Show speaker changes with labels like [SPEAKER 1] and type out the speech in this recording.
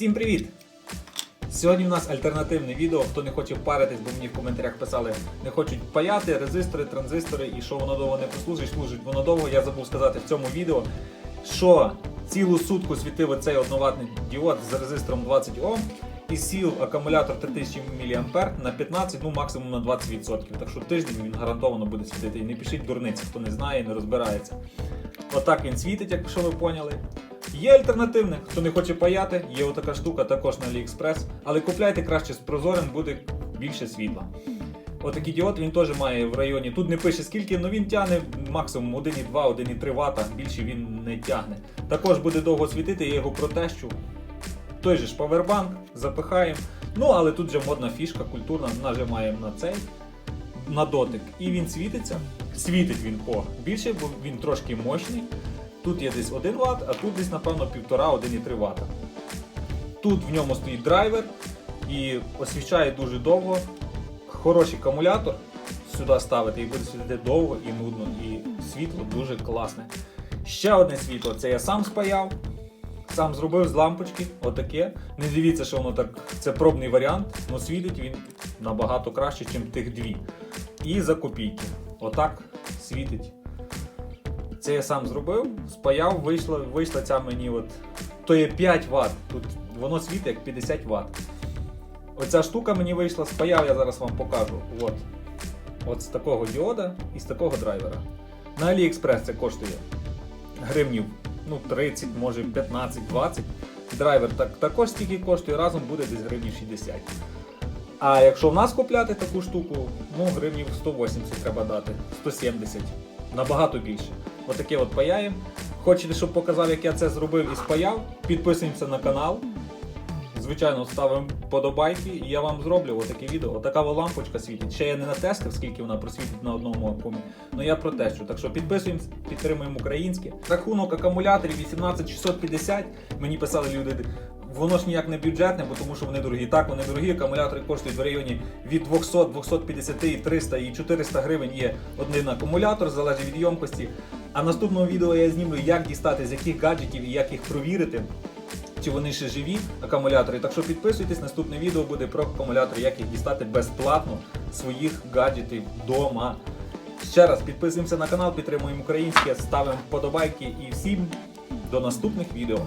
[SPEAKER 1] Всім привіт! Сьогодні в нас альтернативне відео. Хто не хоче паритись, бо мені в коментарях писали, не хочуть паяти, резистори, транзистори і що воно довго не послужить, служить воно довго. Я забув сказати в цьому відео, що цілу сутку світив оцей одноватний діод з резистором 20 Ом і сів акумулятор 3000 мА на 15, ну максимум на 20%. Так що тиждень він гарантовано буде світити. І не пишіть дурниці, хто не знає не розбирається. Отак він світить, якщо ви поняли. Є альтернативне, хто не хоче паяти, є отака штука також на AliExpress, але купляйте краще з прозорим, буде більше світла. Отакий діод він теж має в районі. Тут не пише скільки, але він тягне максимум 1,2, 1,3 Вт, більше він не тягне. Також буде довго світити, я його протещу. Той же ж павербанк, запихаємо. Ну, але тут же модна фішка, культурна, нажимаємо на цей, на дотик, і він світиться. Світить він по більше, бо він трошки мощний. Тут є десь 1 Вт, а тут десь, напевно, 1,5-1,3 Вт. Тут в ньому стоїть драйвер і освіщає дуже довго. Хороший акумулятор сюди ставити і буде світити довго і нудно. І світло дуже класне. Ще одне світло це я сам спаяв. Сам зробив з лампочки, отаке. Не дивіться, що воно так. Це пробний варіант, але світить він набагато краще, ніж тих дві. І за копійки. Отак світить. Це я сам зробив, спаяв, вийшла, вийшла ця мені от. То є 5 Вт. Тут воно світить як 50 Вт. Оця штука мені вийшла, спаяв, я зараз вам покажу. От. От з такого діода і з такого драйвера. На AliExpress це коштує гривнів ну, 30, може 15, 20. Драйвер так, також стільки коштує, разом буде десь гривнів 60. А якщо в нас купляти таку штуку, ну гривнів 180 треба дати, 170. Набагато більше. Отаке от паяємо. Хочете, щоб показав, як я це зробив і спаяв? Підписуємося на канал. Звичайно, ставимо подобайки, і я вам зроблю отаке відео. Отака лампочка світить. Ще я не натестив, скільки вона просвітить на одному акумі. але я протещу. Так що підписуємось, підтримуємо українське. Рахунок акумуляторів 18650. Мені писали люди. Воно ж ніяк не бюджетне, бо тому що вони дорогі. Так, вони дорогі, акумулятори коштують в районі від 200, 250 і 300 і 400 гривень є один акумулятор, залежить від ємкості. А наступного відео я знімлю, як дістати з яких гаджетів і як їх провірити. Чи вони ще живі акумулятори? Так що підписуйтесь, наступне відео буде про акумулятори, як їх дістати безплатно своїх гаджетів вдома. Ще раз підписуємося на канал, підтримуємо українське, ставимо вподобайки і всім до наступних відео.